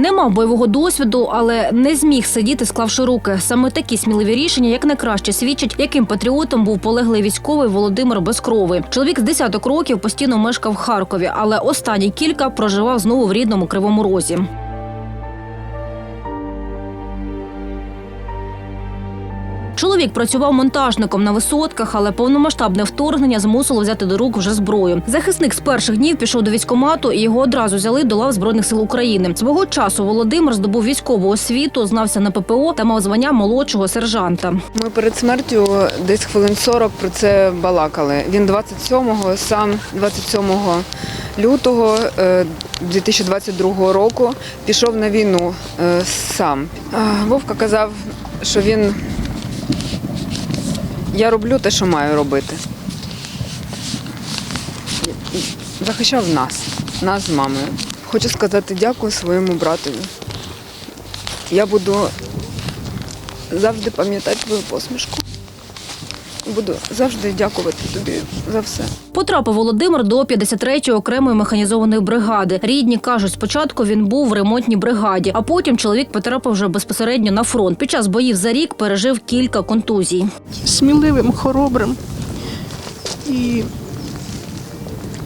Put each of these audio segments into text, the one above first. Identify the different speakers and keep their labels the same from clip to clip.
Speaker 1: Не мав бойового досвіду, але не зміг сидіти, склавши руки. Саме такі сміливі рішення, як найкраще свідчать, яким патріотом був полеглий військовий Володимир Безкровий. Чоловік з десяток років постійно мешкав в Харкові, але останні кілька проживав знову в рідному Кривому Розі. Чоловік працював монтажником на висотках, але повномасштабне вторгнення змусило взяти до рук вже зброю. Захисник з перших днів пішов до військкомату і його одразу взяли до лав збройних сил України. Свого часу Володимир здобув військову освіту, знався на ППО та мав звання молодшого сержанта.
Speaker 2: Ми перед смертю десь хвилин 40 про це балакали. Він 27-го, сам 27 лютого е, 2022 року пішов на війну е, сам. Вовка казав, що він я роблю те, що маю робити. Захищав нас, нас з мамою. Хочу сказати дякую своєму братові. Я буду завжди пам'ятати твою посмішку. Буду завжди дякувати тобі за все.
Speaker 1: Потрапив Володимир до 53-ї окремої механізованої бригади. Рідні кажуть, спочатку він був в ремонтній бригаді, а потім чоловік потрапив вже безпосередньо на фронт. Під час боїв за рік пережив кілька контузій.
Speaker 3: сміливим, хоробрим. І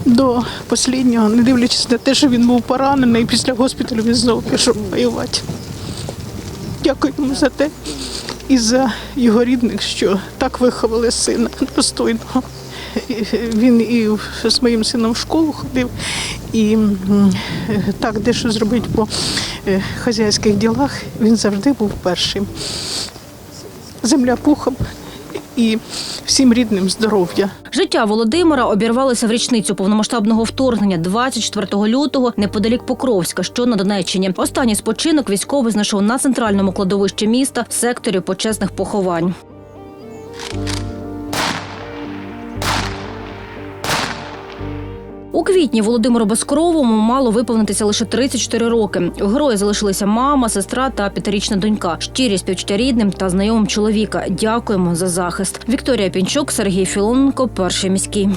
Speaker 3: до останнього, не дивлячись на те, що він був поранений, після госпіталю він знову пішов воювати. Дякую йому за те і за його рідних, що так виховали сина достойного. Він і з моїм сином в школу ходив, і так, так дещо зробити по е, хазяйських ділах. Він завжди був першим. Земля пухом і всім рідним здоров'я.
Speaker 1: Життя Володимира обірвалося в річницю повномасштабного вторгнення 24 лютого неподалік Покровська, що на Донеччині. Останній спочинок військовий знайшов на центральному кладовищі міста в секторі почесних поховань. У квітні Володимиру Безкровому мало виповнитися лише 34 роки. У героя залишилися мама, сестра та п'ятирічна донька. Щирі співчуття рідним та знайомим чоловіка. Дякуємо за захист. Вікторія Пінчук, Сергій Філоненко, перший міський.